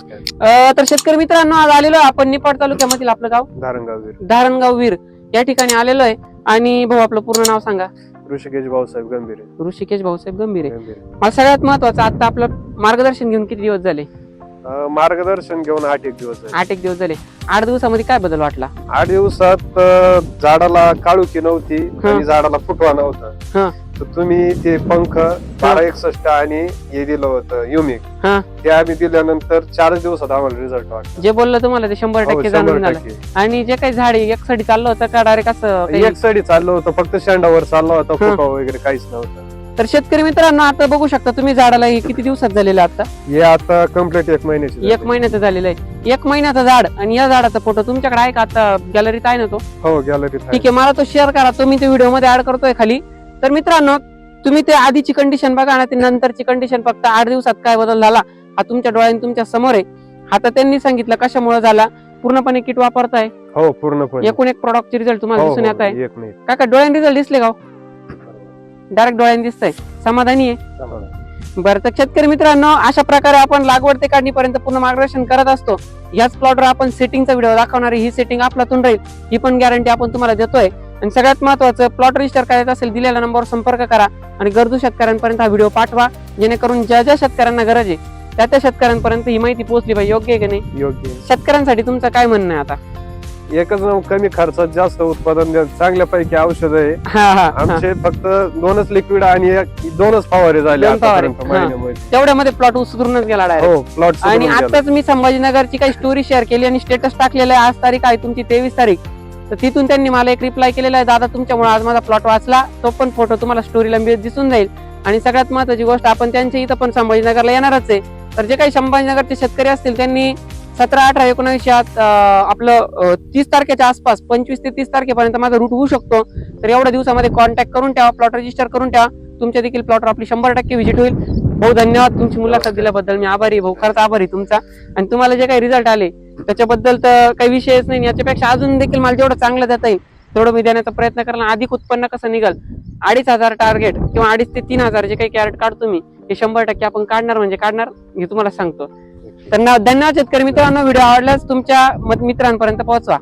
अं, तर शेतकरी मित्रांनो आज आलेलो आहे आपण निपाड तालुक्यामधील आपलं गाव. धारणगाव वीर धारणगाव वीर. या ठिकाणी आलेलो आहे. आणि भाऊ आपलं पूर्ण नाव सांगा. ऋषिकेश भाऊसाहेब गंभीर ऋषिकेश भाऊसाहेब गंभीर आहे गंभीर मला सगळ्यात महत्वाचं आता आपलं मार्गदर्शन घेऊन किती दिवस झाले? अं, मार्गदर्शन घेऊन आठ एक दिवस. आठ एक दिवस झाले. आठ दिवसामध्ये काय बदल वाटला? आठ दिवसात अं, झाडाला काळुकी नव्हती आणि झाडाला फुटवा हा. तर तुम्ही ते पंख बारा एकसष्ट आणि हे दिलं होतं युमिक हा. ते आम्ही दिल्यानंतर चार दिवसात आम्हाला रिझल्ट वाटला. जे बोललं तुम्हाला ते शंभर हो, टक्के शंभर जाणून झालं. टक्के. आणि जे काही झाड एक साठी चाललं होतं का डायरेक्ट असं काही- एक साईड चाललं होतं फक्त शेंडावर चालला होता हा. वगैरे काहीच नव्हतं. तर शेतकरी मित्रांनो आता बघू शकता तुम्ही झाडाला हे किती दिवसात झालेलं आता? हे आता कंप्लीट एक महिन्याची एक झाली. महिन्याचं झालेलं आहे. एक महिन्याचं झाड आणि या झाडाचा फोटो तुमच्याकडे आहे का? आता गॅलरीत आहे ना तो? हो गॅलरीत ठीक आहे मला तो शेअर करा. तो मी ते व्हिडिओमध्ये ऍड करतोय खाली. तर मित्रांनो तुम्ही ते आधीची कंडिशन बघा आणि ते नंतरची कंडिशन फक्त आठ दिवसात काय बदल झाला हा तुमच्या डोळ्याने तुमच्यासमोर आहे. आता त्यांनी सांगितलं कशामुळे झाला पूर्णपणे किट वापरताय? हो पूर्णपणे. एकूण एक प्रॉडक्टचे रिझल्ट तुम्हाला हो, दिसून येत आहे. हो, एक मिनिट काका डोळ्याने रिझल्ट दिसले का डायरेक्ट डोळ्याने दिसतंय. समाधानी आहे? बरं तर शेतकरी मित्रांनो अशा प्रकारे आपण लागवड ते काढणीपर्यंत पूर्ण मार्गदर्शन करत असतो. याच प्लॉटवर आपण सेटिंगचा व्हिडिओ दाखवणार आहे. ही सेटिंग आपल्यातून राहील. ही पण गॅरंटी आपण तुम्हाला देतोय. आणि सगळ्यात महत्वाचं प्लॉट रजिस्टर करायचं असेल दिलेल्या नंबरवर संपर्क करा आणि गरजू शेतकऱ्यांपर्यंत हा व्हिडिओ पाठवा जेणेकरून ज्या ज्या शेतकऱ्यांना गरज आहे त्या त्या शेतकऱ्यांपर्यंत ही माहिती पोहोचली पाहिजे. योग्य आहे की नाही? योग्य शेतकऱ्यांसाठी तुमचं काय म्हणणं आहे आता? एकच नाव कमी खर्चात जास्त उत्पादन द्या. चांगल्यापैकी औषध आहे. हा हा हा. आमचे फक्त दोनच लिक्विड आणि एक- दोनच फवारे झाले दोन फवारे, आतापर्यंत हा. महिन्यामध्ये. तेवढ्यामध्ये प्लॉट उचलूनच गेला डायरेक्ट हो प्लॉट आणि आताच मी संभाजीनगरची काही स्टोरी शेअर केली आणि स्टेटस टाकलेलं आहे. आज तारीख आहे तुमची तेवीस तारीख. तर तिथून त्यांनी मला एक रिप्लाय केलेला आहे दादा तुमच्यामुळे आज माझा प्लॉट वाचला. तो पण फोटो तुम्हाला स्टोरीला मी दिसून जाईल. आणि सगळ्यात महत्वाची गोष्ट आपण त्यांच्या इथं पण संभाजीनगरला येणारच आहे. तर जे काही संभाजीनगरचे शेतकरी असतील त्यांनी सतरा अठरा एकोणावीस आपलं तीस तारखेच्या आसपास पंचवीस ते तीस तारखेपर्यंत माझा रूट होऊ शकतो. तर एवढ्या दिवसामध्ये कॉन्टॅक्ट करून ठेवा प्लॉट रजिस्टर करून ठेवा. तुमच्या देखील प्लॉटवर आपली शंभर टक्के व्हिजिट होईल. भाऊ धन्यवाद. तुमची मुलाखत दिल्याबद्दल मी आभारी भाऊ खरंच आभारी तुमचा. आणि तुम्हाला जे काही रिझल्ट आले त्याच्याबद्दल तर काही विषयच नाही. याच्यापेक्षा अजून देखील मला जेवढं चांगलं देता येईल तेवढं मी देण्याचा प्रयत्न करणार. अधिक उत्पन्न कसं निघाल? अडीच हजार टार्गेट किंवा अडीच ते तीन हजार जे काही कॅरेट काढतो मी ते शंभर टक्के आपण काढणार म्हणजे काढणार हे तुम्हाला सांगतो. तर धन्यवाद शेतकरी मित्रांनो. व्हिडिओ आवडल्यास तुमच्या मित्रांपर्यंत पोहोचवा.